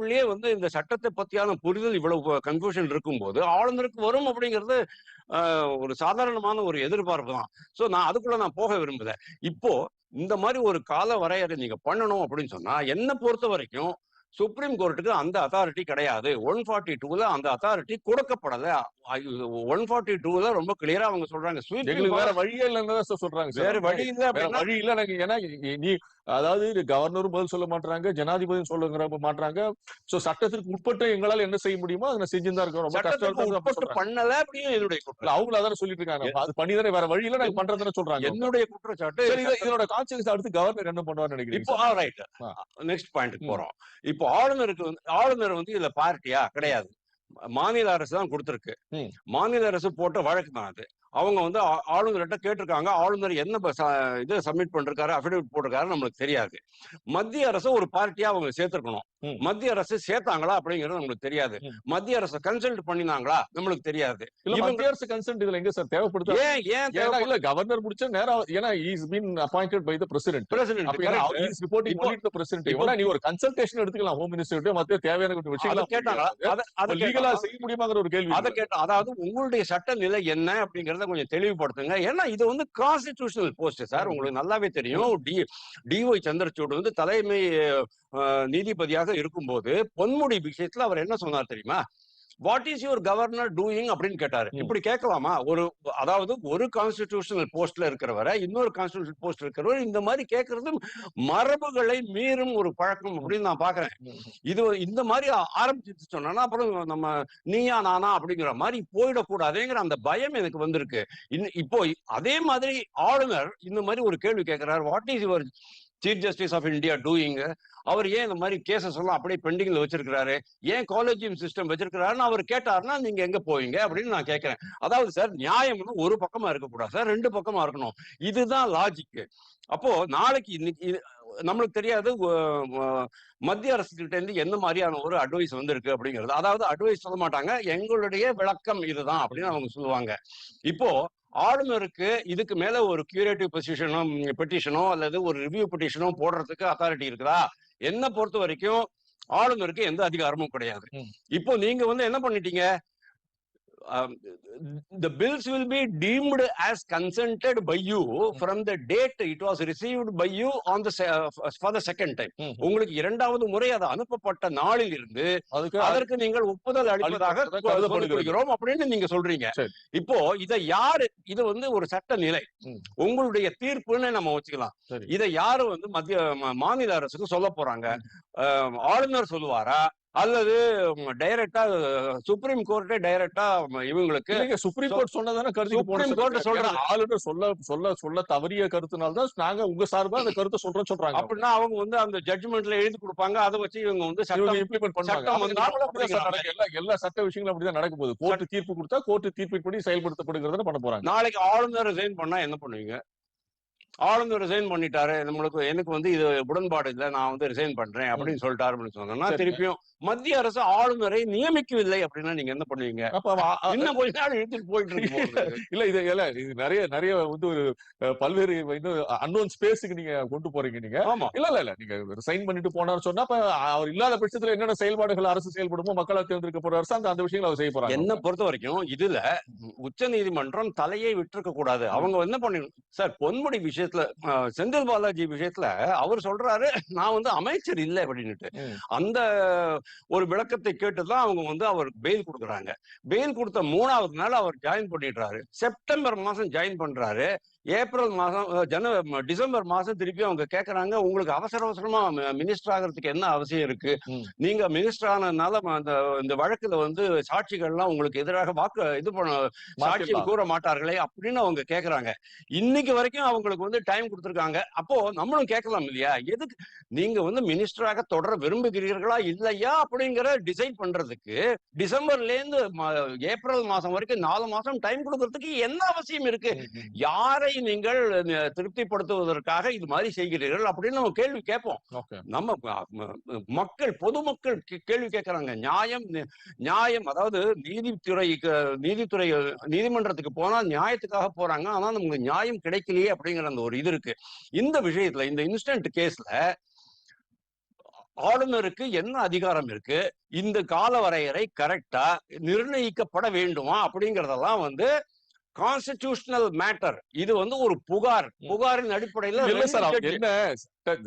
அவங்களுக்குள்ளேயே வந்து இந்த சட்டத்தை பத்தியான புரிதல் இவ்வளவு கன்ஃபியூஷன் இருக்கும்போது ஆளுநருக்கு வரும் அப்படிங்கிறது ஒரு சாதாரணமான ஒரு எதிர்பார்ப்பு தான். ஸோ நான் அதுக்குள்ள நான் போக விரும்பல. இப்போ இந்த மாதிரி ஒரு கால வரையறை நீங்க பண்ணணும் அப்படின்னு சொன்னா என்ன பொறுத்த வரைக்கும் சுப்ரீம் கோர்ட்டுக்கு அந்த அத்தாரிட்டி கிடையாது. ஒன் ஃபார்ட்டி டூல அந்த அத்தாரிட்டி கொடுக்கப்படல. ஒன் ஃபார்ட்டி டூல ரொம்ப கிளியரா அவங்க சொல்றாங்க. எங்களுக்கு வேற வழியே இல்லைன்னு தான் சொல்றாங்க சார். வேற வழி இல்ல வழி இல்ல ஏன்னா நீ- அதாவது கவர்னரும் பதில் சொல்ல மாட்டாங்க ஜனாதிபதியும் சொல்லுங்கிற மாட்டாங்க சோ சட்டத்திற்கு உட்பட்டு எங்களால என்ன செய்ய முடியுமோ அதை நான் செஞ்சுதான் இருக்கோம். ரொம்ப கஷ்டம் பண்ணல அப்படின்னு என்னுடைய குற்றம். அவங்கள அதான சொல்லிட்டு இருக்காங்க அது பண்ணி தானே வேற வழி இல்ல நாங்க பண்றதுன்னு சொல்றாங்க. என்னுடைய குற்றச்சாட்டு இதனோட கான்சியஸ் அடுத்து கவர்னர் என்ன பண்ணுவார்னு நினைக்கிறீங்க இப்போ ரைட். நெக்ஸ்ட் பாயிண்ட்க்கு ம். போறோம். இப்போ ஆளுநருக்கு வந்து ஆளுநர் வந்து இதுல பார்ட்டியா? கிடையாது. மாநில அரசு தான் கொடுத்திருக்கு. மாநில அரசு போட்ட வழக்கு தான் அது அவங்க வந்து ஆளுநர்கிட்ட கேட்டிருக்காங்க ஆளுநர் என்ன இது சப்மிட் பண்ணிருக்காரு அபிடவிட் போட்டிருக்காரு நம்மளுக்கு தெரியாது மத்திய அரசு ஒரு பார்ட்டியா அவங்க சேர்த்திருக்கணும். மத்திய அரசு சேர்த்தாங்களா அப்படிங்கிறது நம்மளுக்கு தெரியாது. மத்திய அரசு கன்சல்ட் பண்ணினாங்களா நம்மளுக்கு தெரியாது. மத்திய அரசு கன்சென்ட் இதுல எங்க சார் தேவைப்படுது? ஏன் ஏன் ஏன்னா இல்ல கவர்னர் முடிச்ச நேரம் ஏன்னா is been appointed by the president president ஏன்னா ரிப்போர்ட்டிங் ஒன்லி டு பிரசிடென்ட் இவனா நீ ஒரு கன்சல்டேஷன் எடுத்துக்கலாம் ஹோம் மினிஸ்டர் மத்திய தேவையான விஷயம் கேட்டாங்களா அத- லீகலா? செய்ய முடியுமாங்கிற ஒரு கேள்வி. அதை கேட்ட அதாவது உங்களுடைய சட்ட நிலை என்ன அப்படிங்கறத கொஞ்சம் தெளிவுபடுத்துங்க. ஏன்னா இது வந்து கான்ஸ்டிடியூஷனல் போஸ்ட் சார். உங்களுக்கு நல்லாவே தெரியும். டி டிஒய் சந்திரசூட் வந்து தலைமை நீதிபதியாக இருக்கும்போது பொன்முடி விஷயத்துல அவர் என்ன சொன்னார் தெரியுமா? What is your governor doing அப்படின்னு கேட்டாரு. இப்படி கேட்கலாமா? ஒரு அதாவது ஒரு கான்ஸ்டிடியூஷனல் போஸ்ட்ல இருக்கிறவரை இன்னொரு கான்ஸ்டிடியூஷன் போஸ்ட் இருக்கிறவர் இந்த மாதிரி கேட்கறது மரபுகளை மீறும் ஒரு பழக்கம் அப்படின்னு நான் பாக்குறேன் இது இந்த மாதிரி ஆரம்பிச்சு சொன்னா அப்புறம் நம்ம நீயா நானா அப்படிங்கிற மாதிரி போயிடக்கூடாதுங்கிற அந்த பயம் எனக்கு வந்திருக்கு. இப்போ அதே மாதிரி ஆளுநர் இந்த மாதிரி ஒரு கேள்வி கேட்கிறார். What is your chief justice of India doing அவர் ஏன் இந்த மாதிரி கேசஸ் எல்லாம் அப்படியே பெண்டிங்ல வச்சிருக்கிறாரு? ஏன் காலேஜியம் சிஸ்டம் வச்சிருக்கிறாருன்னு அவர் கேட்டாருன்னா நீங்க எங்க போவீங்க அப்படின்னு நான் கேட்கிறேன். அதாவது சார் நியாயம்னு ஒரு பக்கமா இருக்கக்கூடாது சார் ரெண்டு பக்கமா இருக்கணும். இதுதான் லாஜிக் அப்போ நாளைக்கு இன்னைக்கு இது- நம்மளுக்கு தெரியாது மத்திய அரசு கிட்ட இருந்து எந்த மாதிரியான ஒரு அட்வைஸ் வந்திருக்கு அப்படிங்கிறது. அதாவது அட்வைஸ் சொல்ல மாட்டாங்க. எங்களுடைய விளக்கம் இதுதான் அப்படின்னு அவங்க சொல்லுவாங்க. இப்போ ஆளுநருக்கு இதுக்கு மேல ஒரு கியூரேட்டிவ் பொசிஷனோ பெட்டிஷனோ அல்லது ஒரு ரிவ்யூ பெட்டிஷனோ போடுறதுக்கு அத்தாரிட்டி இருக்குதா? என்ன பொறுத்த வரைக்கும் ஆளுநருக்கு எந்த அதிகாரமும் கிடையாது. இப்போ நீங்க வந்து என்ன பண்ணிட்டீங்க? The bills will be deemed as consented by you from the date it was received by you on the se- uh, for the second time ம். உங்களுக்கு இரண்டாவது முறை அது அனுப்பப்பட்ட நாளில் இருந்து அதற்கு நீங்கள் ஒப்புதல் அளிப்பதாக. கருதப்படுகிறோம் அப்படின்னு நீங்க சொல்றீங்க. இப்போ இதை யாரு இது வந்து ஒரு சட்ட நிலை. உங்களுடைய தீர்ப்புன்னு நம்ம வச்சுக்கலாம். இதை யாரு வந்து மத்திய மாநில அரசுக்கு சொல்ல போறாங்க ஆளுநர் சொல்லுவாரா அல்லது டைரக்டா சுப்ரீம் கோர்ட்டே டைரக்டா இவங்களுக்கு சுப்ரீம் கோர்ட் சொன்னதானே கருத்து சுப்ரீம் கோர்ட் சொல்றாங்க. ஆளுநர் சொல்ல சொல்ல சொல்ல தவறிய கருத்துனால தான் நாங்க உங்க சார்பா அந்த கருத்தை சொல்றோம் சொல்றாங்க. அப்படின்னா அவங்க வந்து அந்த ஜட்ஜ்மெண்ட்ல எழுதி கொடுப்பாங்க. அதை வச்சு இவங்க வந்து சட்டம் இம்ப்ளிமெண்ட் பண்ணுவாங்க. எல்லா எல்லா சட்ட விஷயங்களும் அப்படிதான் நடக்க போகுது கோர்ட் தீர்ப்பு கொடுத்தா கோர்ட் தீர்ப்பின்படி செயல்படுத்தப்படுகிறத பண்ண போறாங்க. நாளைக்கு ஆளுநர் ரிசைன் பண்ணா என்ன பண்ணுவீங்க? ஆளுநர் ரிசைன் பண்ணிட்டாரு. நம்மளுக்கு எனக்கு வந்து இது உடன்பாடு இல்லை. நான் வந்து ரிசைன் பண்றேன் அப்படின்னு சொல்லிட்டாரு அப்படின்னு சொன்னா. திருப்பியும் மத்திய அரசு ஆளுநரை நியமிக்கவில்லை அப்படின்னா நீங்க என்ன பண்ணுவீங்க? இன்னும் கொஞ்ச நாள் இழுத்துட்டு போயிட்டு. இல்ல இது இல்ல இது நிறைய நிறைய வந்து ஒரு பல்வேறு இன்னும் அன்னோன் ஸ்பேஸுக்கு நீங்க கொண்டு போறீங்க நீங்க. ஆமா. இல்ல இல்ல இல்ல. நீங்க சைன் பண்ணிட்டு போனாரு சொன்னா அப்ப அவர் இல்லாத பட்சத்துல என்னென்ன செயல்பாடுகள் அரசு செயல்படுமோ மக்களால் தேர்ந்தெடுக்க போற அரசு அந்த அந்த விஷயங்களை அவர் செய்ய போறாங்க என்ன பொறுத்த வரைக்கும் இதுல உச்ச நீதிமன்றம் தலையை விட்டுருக்க கூடாது. அவங்க என்ன பண்ணி சார் பொன்முடி விஷயத்துல செந்தில் பாலாஜி விஷயத்துல அவர் சொல்றாரு நான் வந்து அமைச்சர் இல்லை அப்படின்னுட்டு. அந்த ஒரு விளக்கத்தை கேட்டுதான் அவங்க வந்து அவர் பெயில் கொடுக்குறாங்க. பெயில் கொடுத்த மூணாவது நாள் அவர் ஜாயின் பண்ணிடுறாரு. செப்டம்பர் மாசம் ஜாயின் பண்றாரு. ஏப்ரல் மாசம் அஹ், ஜன டிசம்பர் மாசம் திருப்பி அவங்க கேக்குறாங்க உங்களுக்கு அவசர அவசரமா மினிஸ்டர் ஆகிறதுக்கு என்ன அவசியம் இருக்கு. நீங்க மினிஸ்டர் ஆனதுனால அந்த இந்த வழக்குல வந்து சாட்சிகள்லாம் உங்களுக்கு எதிராக வாக்கு இது பண்ண சாட்சியம் மாத்திடலாம். கூற மாட்டார்களே அப்படின்னு அவங்க கேக்குறாங்க இன்னைக்கு வரைக்கும் அவங்களுக்கு வந்து டைம் கொடுத்துருக்காங்க அப்போ நம்மளும் கேட்கலாம் இல்லையா எதுக்கு நீங்க வந்து மினிஸ்டராக தொடர விரும்புகிறீர்களா இல்லையா அப்படிங்கிற டிசைட் பண்றதுக்கு டிசம்பர்ல இருந்து ஏப்ரல் மாசம் வரைக்கும் நாலு மாசம் டைம் கொடுக்கறதுக்கு என்ன அவசியம் இருக்கு. யாரை நீங்கள் திருப்திப்படுத்துவதற்காக இது மாதிரி செய்கிறீர்கள் அப்படின்னு நம்ம கேள்வி கேட்போம். நம்ம மக்கள் பொதுமக்கள் கேள்வி கேட்கறாங்க. நியாயம் நியாயம் அதாவது நீதித்துறைக்கு நீதித்துறை நீதிமன்றத்துக்கு போனா நியாயத்துக்காக போறாங்க. ஆனா நமக்கு நியாயம் கிடைக்கலையே அப்படிங்கிற அந்த ஒரு இது இருக்கு. இந்த விஷயத்துல இந்த இன்ஸ்டன்ட் கேஸ்ல ஆளுநருக்கு என்ன அதிகாரம் இருக்கு? இந்த கால வரையறை கரெக்டா நிர்ணயிக்கப்பட வேண்டுமா அப்படிங்கறதெல்லாம் வந்து கான்ஸ்டிடியூஷனல் மேட்டர் இது வந்து ஒரு புகார். புகாரின் அடிப்படையில இல்ல சார் என்ன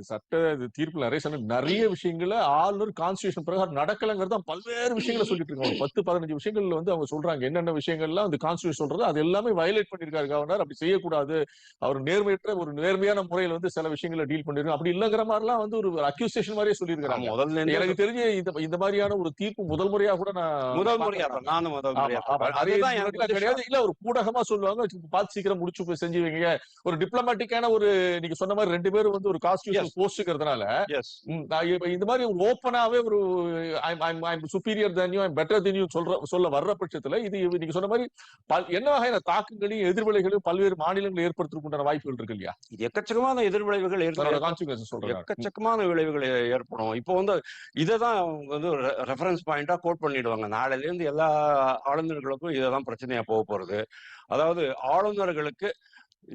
சட்ட தீர்ப்புல நிறைய நிறைய விஷயங்கள ஆளுநர் கான்ஸ்டியூஷன் பிரகாரம் நடக்கலங்கிறது பல்வேறு விஷயங்களை சொல்லிட்டு இருக்காங்க. பத்து பதினஞ்சு விஷயங்கள்ல வந்து அவங்க சொல்றாங்க. என்னென்ன விஷயங்கள்லாம் அந்த கான்ஸ்டியூஷன் சொல்றது அது எல்லாமே வயலேட் பண்ணிருக்காரு கவர்னர் அப்படி செய்யக்கூடாது. அவர் நேர்மையற்ற ஒரு நேர்மையான முறையில வந்து சில விஷயங்களை டீல் பண்ணிருக்காங்க அப்படி இல்லங்கிற மாதிரிலாம் வந்து ஒரு அக்யூசேஷன் மாதிரியே சொல்லியிருக்காங்க முதல்ல எனக்கு தெரிஞ்சு இந்த இந்த மாதிரியான ஒரு தீர்ப்பு முதல் முறையா கூட நான் முதல் முறையா நானும் முதல் முறையா கிடையாது. இல்ல ஒரு பூடகமா சொல்லுவாங்க "சரி, பார்த்து சீக்கிரம் முடிச்சு செஞ்சு வைங்க. ஒரு டிப்ளமேட்டிக்கான ஒரு நீங்க சொன்ன மாதிரி ரெண்டு பேரும் வந்து ஒரு நான் இப்ப இந்த மாதிரி ஒரு ஓப்பனாவே ஒரு சுப்பீரியர் தனியும் ஐம் பெட்டர் தனியும் சொல்ற சொல்ல வர்ற பட்சத்துல இது நீங்க சொன்ன மாதிரி என்ன வகையான தாக்கங்களையும் எதிர்விளைகளையும் பல்வேறு மாநிலங்கள் ஏற்படுத்துறதுக்குண்டான வாய்ப்புகள் இருக்கு இல்லையா? இது எக்கச்சக்கமான எதிர்விளைவுகள் ஏற்படும் எக்கச்சக்கமான விளைவுகள் ஏற்படும். இப்போ வந்து இததான் வந்து ரெஃபரன்ஸ் பாயிண்டா கோட் பண்ணிடுவாங்க. நாளையில இருந்து எல்லா ஆளுநர்களுக்கும் இததான் பிரச்சனையா போக போறது. அதாவது ஆளுநர்களுக்கு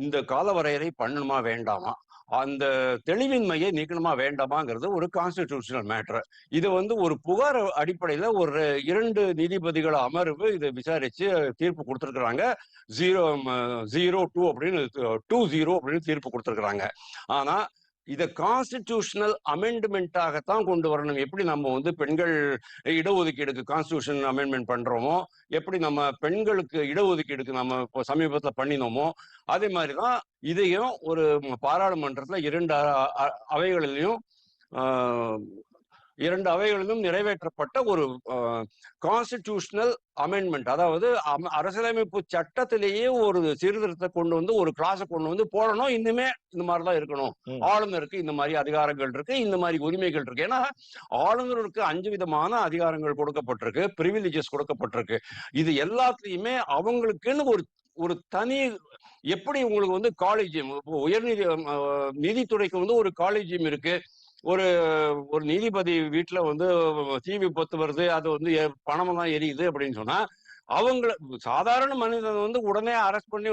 இந்த காலவரையறை பண்ணணுமா வேண்டாமா? அந்த தெளிவின்மையை நீக்கணுமா வேண்டாமாங்கிறது ஒரு கான்ஸ்டிடியூஷனல் மேட்ரு இது வந்து ஒரு புகார் அடிப்படையில ஒரு இரண்டு நீதிபதிகள் அமர்வு இதை விசாரிச்சு தீர்ப்பு கொடுத்துருக்குறாங்க. ஜீரோ ஜீரோ டூ அப்படின்னு டூ ஜீரோ அப்படின்னு தீர்ப்பு கொடுத்துருக்குறாங்க. ஆனா இதை கான்ஸ்டிடியூஷனல் அமெண்ட்மெண்ட்டாகத்தான் கொண்டு வரணும். எப்படி நம்ம வந்து பெண்கள் இடஒதுக்கீடுக்கு கான்ஸ்டியூஷன் அமெண்ட்மெண்ட் பண்றோமோ எப்படி நம்ம பெண்களுக்கு இடஒதுக்கீடுக்கு நம்ம இப்போ சமீபத்தில் பண்ணினோமோ அதே மாதிரி தான் இதையும் ஒரு பாராளுமன்றத்துல இரண்டு அவைகளிலையும் இரண்டு அவைகளிலும் நிறைவேற்றப்பட்ட ஒரு கான்ஸ்டிடியூஷனல் அமெண்ட்மெண்ட் அதாவது அரசியலமைப்பு சட்டத்திலேயே ஒரு சீர்திருத்தத்தை கொண்டு வந்து ஒரு கிளாஸை கொண்டு வந்து போடணும். இன்னுமே இந்த மாதிரி தான் இருக்கணும். ஆளுநருக்கு இந்த மாதிரி அதிகாரங்கள் இருக்கு இந்த மாதிரி உரிமைகள் இருக்கு. ஏன்னா ஆளுநருக்கு அஞ்சு விதமான அதிகாரங்கள் கொடுக்கப்பட்டிருக்கு ப்ரிவிலேஜஸ் கொடுக்கப்பட்டிருக்கு. இது எல்லாத்துலயுமே அவங்களுக்குன்னு ஒரு ஒரு தனி எப்படி உங்களுக்கு வந்து காலேஜியம் உயர்நீதி நீதித்துறைக்கு வந்து ஒரு காலேஜியம் இருக்கு. ஒரு ஒரு நீதிபதி வீட்டுல வந்து தீ விபத்து வருது அது வந்து எ- பணமெல்லாம் எரியுது அப்படின்னு சொன்னா அவங்கள சாதாரண மனிதன் வந்து உடனே அரெஸ்ட் பண்ணி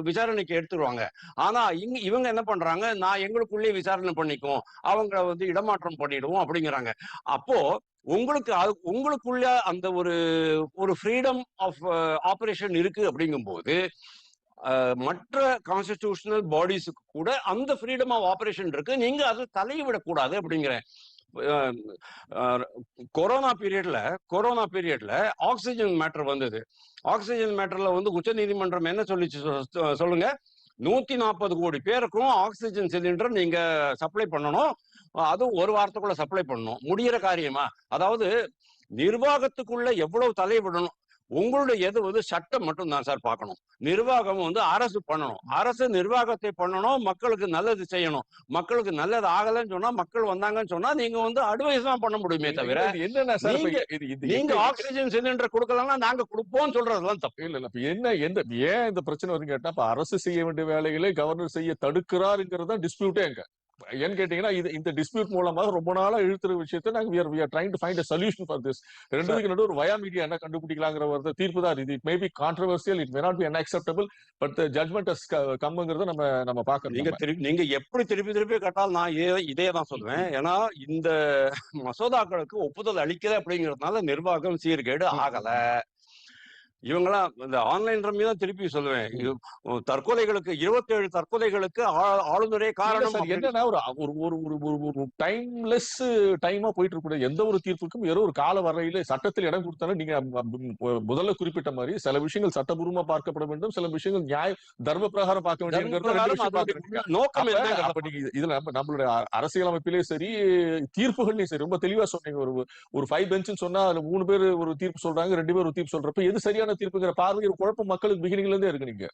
விசாரணைக்கு எடுத்துருவாங்க. ஆனா இங்க இவங்க என்ன பண்றாங்க நான் எங்களுக்குள்ளேயே விசாரணை பண்ணிக்குவோம் அவங்கள வந்து இடமாற்றம் பண்ணிடுவோம் அப்படிங்கிறாங்க. அப்போ உங்களுக்கு அது- உங்களுக்குள்ள அந்த ஒரு ஒரு ஃப்ரீடம் ஆஃப் ஆபரேஷன் இருக்கு அப்படிங்கும்போது மற்ற கான்ஸ்டிடியூஷனல் பாடிஸுக்கு கூட அந்த ஃப்ரீடம் ஆஃப் ஆபரேஷன் இருக்கு. நீங்க அது தலையிடக்கூடாது அப்படிங்கிறேன் கொரோனா பீரியட்ல கொரோனா பீரியட்ல ஆக்சிஜன் மேட்டர் வந்தது. ஆக்சிஜன் மேட்டர்ல வந்து உச்ச நீதிமன்றம் என்ன சொல்லிச்சு சொ- சொல்லுங்க? நூத்தி நாற்பது கோடி பேருக்கும் ஆக்சிஜன் சிலிண்டர் நீங்க சப்ளை பண்ணணும். அதுவும் ஒரு வாரத்துக்குள்ள சப்ளை பண்ணணும். முடியிற காரியமா? அதாவது நிர்வாகத்துக்குள்ள எவ்வளவு தலையிடணும்? உங்களுடைய எது வந்து சட்டம் மட்டும் தான் சார் பார்க்கணும். நிர்வாகம் வந்து அரசு பண்ணணும். அரசு நிர்வாகத்தை பண்ணணும் மக்களுக்கு நல்லது செய்யணும். மக்களுக்கு நல்லது ஆகலைன்னு சொன்னா மக்கள் வந்தாங்கன்னு சொன்னா நீங்க வந்து அட்வைஸ் தான் பண்ண முடியுமே தவிர என்னன்னா சார் நீங்க- ஆக்சிஜன் சிலிண்டர் கொடுக்கலன்னா நாங்க கொடுப்போம் சொல்றதெல்லாம் தப்பு. இல்ல இல்ல. என்ன எந்த ஏன் இந்த பிரச்சனை வருது கேட்டா அரசு செய்ய வேண்டிய வேலைகளை கவர்னர் செய்ய தடுக்கிறாருங்கிறது தான் டிஸ்பியூட்டே எங்க ஏன்னு கேட்டீங்கன்னா இது இந்த டிஸ்பியூட் மூலமா ரொம்ப நாளா இழுத்துற விஷயத்தை நாங்க we are we are trying to find a solution for this. ரெண்டுக்கு நடுவு ஒரு வயா மீடியா என்ன கண்டுபிடிக்கலாங்கிற ஒரு தீர்ப்பு தான் இது it may be controversial it may not be unacceptable but judgment கம்முங்கிறத நம்ம நம்ம பாக்கணும் நீங்க திருப்பி நீங்க எப்படி திருப்பி திருப்பி கேட்டாலும் நான் இதே இதே தான் சொல்லுவேன். ஏன்னா இந்த மசோதாக்களுக்கு ஒப்புதல் அளிக்கல அப்படிங்கறதுனால நிர்வாகம் சீர்கேடு ஆகல. இவங்கெல்லாம் இந்த ஆன்லைன் ரம்மி தான் திருப்பி சொல்லுவேன். தற்கொலைகளுக்கு இருபத்தேழு தற்கொலைகளுக்கு ஆளுநரே காரணம் என்னன்னா ஒரு ஒரு ஒரு ஒரு ஒரு டைம்லெஸ் டைமா போயிட்டு இருக்கக்கூடிய எந்த ஒரு தீர்ப்புக்கும் ஏதோ ஒரு கால வரையில சட்டத்தில் இடம் கொடுத்தாலும் நீங்க முதல்ல குறிப்பிட்ட மாதிரி சில விஷயங்கள் சட்டபூர்வமா பார்க்கப்பட வேண்டும். சில விஷயங்கள் நியாய தர்ம பிரகாரம் பார்க்க வேண்டிய நோக்கம் இதுல நம்ம நம்மளுடைய அரசியலமைப்பிலே சரி தீர்ப்புகள்லயும் சரி ரொம்ப தெளிவா சொன்னீங்க. ஒரு ஒரு ஃபைவ் பெஞ்சுன்னு சொன்னா அதுல மூணு பேர் ஒரு தீர்ப்பு சொல்றாங்க ரெண்டு பேர் ஒரு தீர்ப்பு சொல்றப்ப எது சரியான தீர்ப்புங்கிற பார்வை ஒரு குழப்பம் மக்களுக்கு பிகினிங்ல இருந்தே இருக்கு நீங்க.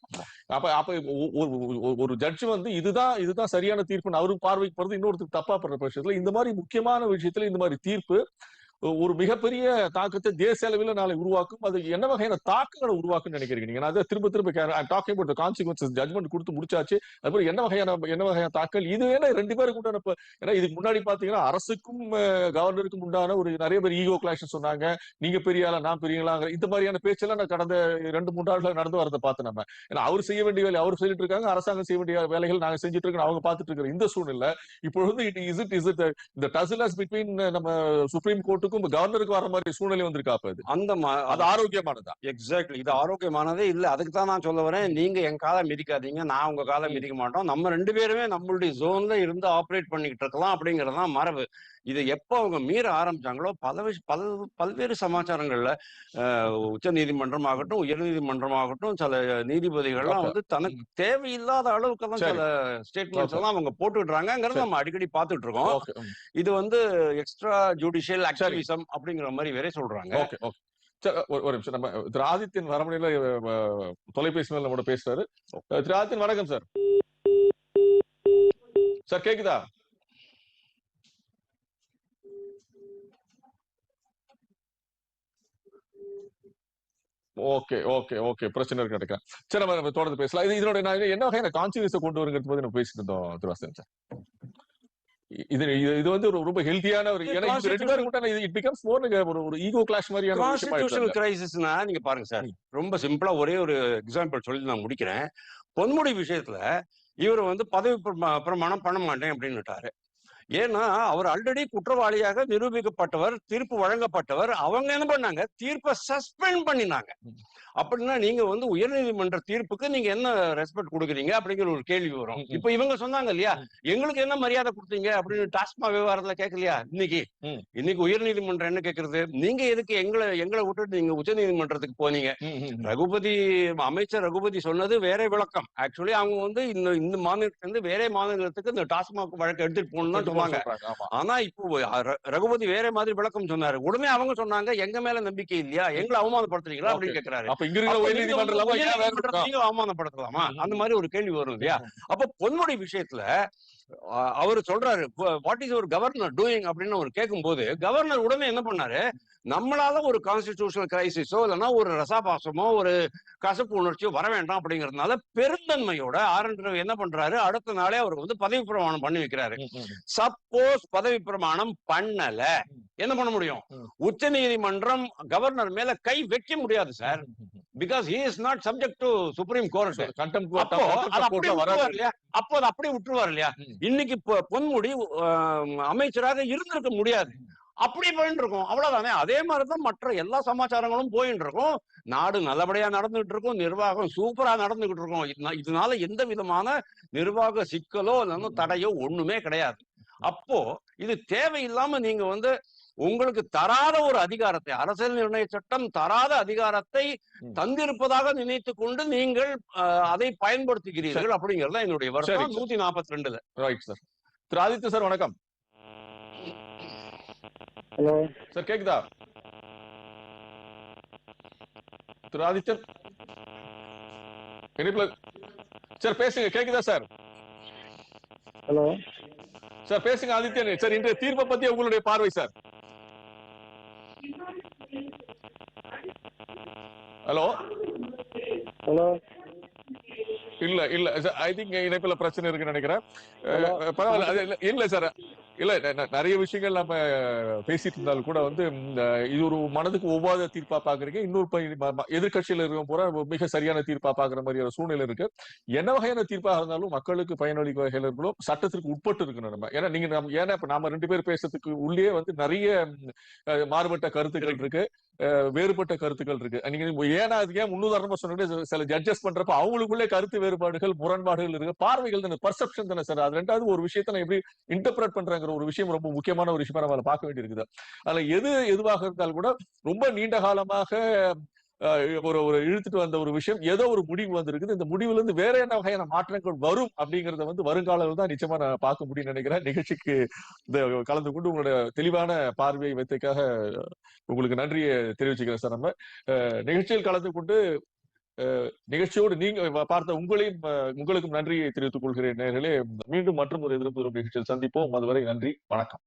அப்ப அப்ப ஒரு ஜட்ஜ் வந்து இதுதான் இதுதான் சரியான தீர்ப்புன்னு அவருக்கு பார்வைக்கு போறது இன்னொருத்தருக்கு தப்பா படுற பட்சத்துல இந்த மாதிரி முக்கியமான விஷயத்துல இந்த மாதிரி தீர்ப்பு ஒரு மிகப்பெரிய தாக்கத்தை தேசிய அளவில் நாளை உருவாக்கும். அது என்ன வகையான தாக்கங்களை உருவாக்கும் நினைக்கிறீங்க நீங்க? அதை திரும்ப திரும்ப டாக்கிங் அபவுட் கான்சிக்வன்சஸ் ஜட்மெண்ட் கொடுத்து முடிச்சாச்சு. அதுபோல என்ன வகையான என்ன வகையான தாக்கல் இது ஏன்னா ரெண்டு பேருக்கு உண்டான ஏன்னா இதுக்கு முன்னாடி பாத்தீங்கன்னா அரசுக்கும் கவர்னருக்கும் உண்டான ஒரு நிறைய பேர் ஈகோ கிளாஷ் சொன்னாங்க. நீங்க பெரிய ஆளா நான் பெரியங்களாங்க இந்த மாதிரியான பேச்செல்லாம் நான் கடந்த ரெண்டு மூன்று ஆண்டுல நடந்து வரதை பார்த்து நம்ம. ஏன்னா அவர் செய்ய வேண்டிய வேலை அவர் சொல்லிட்டு இருக்காங்க. அரசாங்கம் செய்ய வேண்டிய வேலைகள் நாங்க செஞ்சுட்டு இருக்கோம் அவங்க பார்த்துட்டு இருக்கிற இந்த சூழ்நிலை இப்பொழுது it is it is it இந்த டசிலாஸ் பிட்வீன் நம்ம சுப்ரீம் கோர்ட்டுக்கும் கவர்னருக்கு வர மாதிரி சூழ்நிலை வந்திருக்கா அப்ப இது அந்த அது ஆரோக்கியமானதா? எக்ஸாக்ட்லி இது ஆரோக்கியமானதே இல்ல. அதுக்கு தான் நான் சொல்ல வரேன். நீங்க என் காலை மிதிக்காதீங்க. நான் உங்க காலை மிதிக்க மாட்டோம். நம்ம ரெண்டு பேருமே நம்மளுடைய ஜோன்ல இருந்து ஆப்ரேட் பண்ணிக்கிட்டு இருக்கலாம் அப்படிங்கிறது தான் மரபு. இது எப்போ அவங்க மீற ஆரம்பிச்சாங்களோ பல பல் பல்வேறு சமாச்சாரங்கள்ல உச்ச நீதிமன்றம் ஆகட்டும் உயர் நீதிமன்றம் ஆகட்டும் சில நீதிபதிகள்லாம் Okay. வந்து தனக்கு தேவையில்லாத அளவுக்கெல்லாம் சரி. சில ஸ்டேட்மெண்ட்ஸ். எல்லாம் அவங்க போட்டுடுறாங்கிறத. நம்ம அடிக்கடி பார்த்துட்டு இருக்கோம். இது வந்து எக்ஸ்ட்ரா ஜுடிஷியல் ஆக்டிவிசம் அப்படிங்கிற மாதிரி வேற சொல்றாங்க. Okay okay. ஒரு நிமிஷம். நம்ம திரு ஆதித்யன் வரமணியில தொலைபேசி மேல நம்மோட பேசுறாரு. திரு ஆதித்யன் வணக்கம் சார். சார் கேக்குதா? Okay okay okay. பிரச்சனை இருக்கு நினைக்கிறேன் சரி நம்ம தொடர்ந்து பேசலாம். இது இதனுடைய நான் என்ன வகையான கான்சியஸை கொண்டு வருங்கிறது பத்தி நம்ம பேசிட்டு இருந்தோம் திருவாசன் சார்? இது இது- வந்து ஒரு ரொம்ப ஹெல்த்தியான ஒரு ஏன்னா ரெண்டு பேரும் கூட இட் பிகம்ஸ் மோர் ஒரு ஒரு ஈகோ கிளாஷ் மாதிரியான கான்ஸ்டிடியூஷனல் கிரைசிஸ்னா நீங்க பாருங்க சார் ரொம்ப சிம்பிளா ஒரே ஒரு எக்ஸாம்பிள் சொல்லி நான் முடிக்கிறேன். பொன்முடி விஷயத்துல இவர் வந்து பதவி பிரமா- பிரமாணம் பண்ண மாட்டேன் அப்படின்னு விட்டாரு. ஏன்னா அவர் ஆல்ரெடி குற்றவாளியாக நிரூபிக்கப்பட்டவர் தீர்ப்பு வழங்கப்பட்டவர். அவங்க என்ன பண்ணாங்க? தீர்ப்பை சஸ்பெண்ட் பண்ணினாங்க. அப்படின்னா நீங்க வந்து உயர்நீதிமன்ற தீர்ப்புக்கு நீங்க என்ன ரெஸ்பெக்ட் கொடுக்குறீங்க? அப்படிங்கிற ஒரு கேள்வி வரும். இப்ப இவங்க சொன்னாங்க இல்லையா. எங்களுக்கு என்ன மரியாதை கொடுத்தீங்க? அப்படின்னு டாஸ்மா விவகாரத்துல கேட்கலையா? இன்னைக்கு. இன்னைக்கு உயர்நீதிமன்றம் என்ன கேக்குறது நீங்க எதுக்கு எங்களை எங்களை விட்டுட்டு நீங்க உச்சநீதிமன்றத்துக்கு போனீங்க? ம், ம், ம். ரகுபதி அமைச்சர் ரகுபதி சொன்னது வேற விளக்கம். ஆக்சுவலி அவங்க வந்து இந்த இந்த மாநிலத்துல இருந்து வேற மாநிலத்துக்கு இந்த டாஸ்மாக் வழக்கு எடுத்துட்டு போகணும்னு ஆமா. ஆனா இப்போ ரகுபதி வேற மாதிரி விளக்கம் சொன்னாரு. உடனே அவங்க சொன்னாங்க எங்க மேல நம்பிக்கை இல்லையா? எங்களை அவமானப்படுத்துறீங்களா? அப்படின்னு கேக்குறாரு. அப்ப இங்க இருக்கிற அவமானப்படுத்தலாமா. அந்த மாதிரி ஒரு கேள்வி வரும் இல்லையா? அப்ப பொன்முடி விஷயத்துல அவர் சொல்றாரு வாட் இஸ் ஒரு கவர்னர் டூயிங் அப்படின்னு அவர் கேட்கும்போது கவர்னர் உடனே என்ன பண்ணாரு? நம்மளால ஒரு கான்ஸ்டிடியூஷனல் கிரைசிஸோ இல்லைன்னா ஒரு ரசாபாசமோ ஒரு கசப்பு உணர்ச்சியோ வர வேண்டாம் அப்படிங்கறதுனால பெருந்தன்மையோட ஆர் என் ரவி என்ன பண்றாரு? அடுத்த நாளே அவருக்கு வந்து பதவி பிரமாணம் பண்ணி வைக்கிறாரு. சப்போஸ் பதவி பிரமாணம் பண்ணல. என்ன பண்ண முடியும். உச்ச நீதிமன்றம் கவர்னர் மேல கை வைக்க முடியாது sir. Because he is not subject to supreme court அப்போ அது அப்படியே. விட்டுருவார் இல்லையா. இன்னைக்கு பொன்முடி அமைச்சராக இருந்திருக்க முடியாது. அப்படி போயிட்டு இருக்கும். அவ்வளவுதானே? அதே மாதிரிதான் மற்ற எல்லா சமாச்சாரங்களும் போயிட்டு இருக்கும். நாடு நல்லபடியா நடந்துகிட்டு இருக்கும். நிர்வாகம் சூப்பரா நடந்துகிட்டு இருக்கும். இதனா- இதனால எந்த விதமான நிர்வாக சிக்கலோ இல்லைன்னா தடையோ ஒண்ணுமே கிடையாது. அப்போ இது தேவையில்லாம நீங்க வந்து உங்களுக்கு தராத ஒரு அதிகாரத்தை அரசியல் நிர்ணய சட்டம் தராத அதிகாரத்தை. தந்திருப்பதாக நினைத்து கொண்டு நீங்கள் அதை பயன்படுத்துகிறீர்கள் அப்படிங்கறது என்னுடைய வருஷம். நூத்தி நாற்பத்தி ரெண்டுல right sir Thiru Aditya sir வணக்கம். ஹலோ சார் கேக்குதா? திரு ஆதித்யன் இணைப்புல சார் பேசுங்க கேக்குதா சார் ஹலோ சார் பேசுங்க ஆதித்யன். சார் இன்றைய தீர்ப்பை பத்தி உங்களுடைய பார்வை சார் ஹலோ ஹலோ இல்ல இல்ல. ஐ திங்க் இணைப்புல பிரச்சனை இருக்குன்னு நினைக்கிறேன். பரவாயில்ல. இல்ல- சார் இல்ல நிறைய விஷயங்கள் நம்ம பேசிட்டு இருந்தாலும் கூட வந்து இது ஒரு மனதுக்கு ஒவ்வாத தீர்ப்பா பாக்குறீங்க இன்னொரு எதிர்க்கட்சியில இருக்க போற மிக சரியான தீர்ப்பா பாக்குற மாதிரி ஒரு சூழ்நிலை இருக்கு. என்ன வகையான தீர்ப்பாக இருந்தாலும் மக்களுக்கு பயனளிக்க வகையில இருக்கணும். சட்டத்திற்கு உட்பட்டு இருக்கணும் நம்ம. ஏன்னா நீங்க நம்ம ஏன்னா இப்ப நாம ரெண்டு பேர் பேசுறதுக்கு உள்ளே வந்து நிறைய மாறுபட்ட கருத்துக்கள் இருக்கு. வேறுபட்ட கருத்துக்கள் இருக்கு. நீங்க ஏன்னா அதுக்கு ஏன் முன்னுதாரணமா சொன்னீங்க சில ஜட்ஜஸ் பண்றப்ப அவங்களுக்குள்ளே கருத்து வேறுபாடுகள் முரண்பாடுகள் இருக்கு. பார்வைகள் தானே பர்செப்ஷன் தானே சார். அது ரெண்டாவது ஒரு விஷயத்தை நான் எப்படி இன்டர்பிரட் பண்றாங்கிற ஒரு விஷயம் ரொம்ப முக்கியமான ஒரு விஷயமா நம்ம அதை பார்க்க வேண்டியிருக்குது. அதுல எது எதுவாக இருந்தாலும் கூட ரொம்ப நீண்ட காலமாக ஒரு ஒரு இழுத்துட்டு வந்த ஒரு விஷயம் ஏதோ ஒரு முடிவு வந்திருக்குது. இந்த முடிவுல இருந்து வேற என்ன வகையான மாற்றங்கள் வரும் அப்படிங்கறத வந்து வருங்காலம் தான் நிச்சயமா நான் பார்க்க முடியும்னு நினைக்கிறேன். நிகழ்ச்சிக்கு இந்த கலந்து கொண்டு உங்களோட தெளிவான பார்வையை வைத்ததுக்காக உங்களுக்கு நன்றியை தெரிவிச்சுக்கிறேன் சார் நம்ம. நிகழ்ச்சியில் கலந்து கொண்டு அஹ், நிகழ்ச்சியோடு நீங்க பார்த்த உங்களையும் உங்களுக்கும் நன்றியை தெரிவித்துக் கொள்கிறேன் நேர்களே. மீண்டும் மற்றும் ஒரு எதிர்ப்பு நிகழ்ச்சியில் சந்திப்போம். அதுவரை நன்றி வணக்கம்.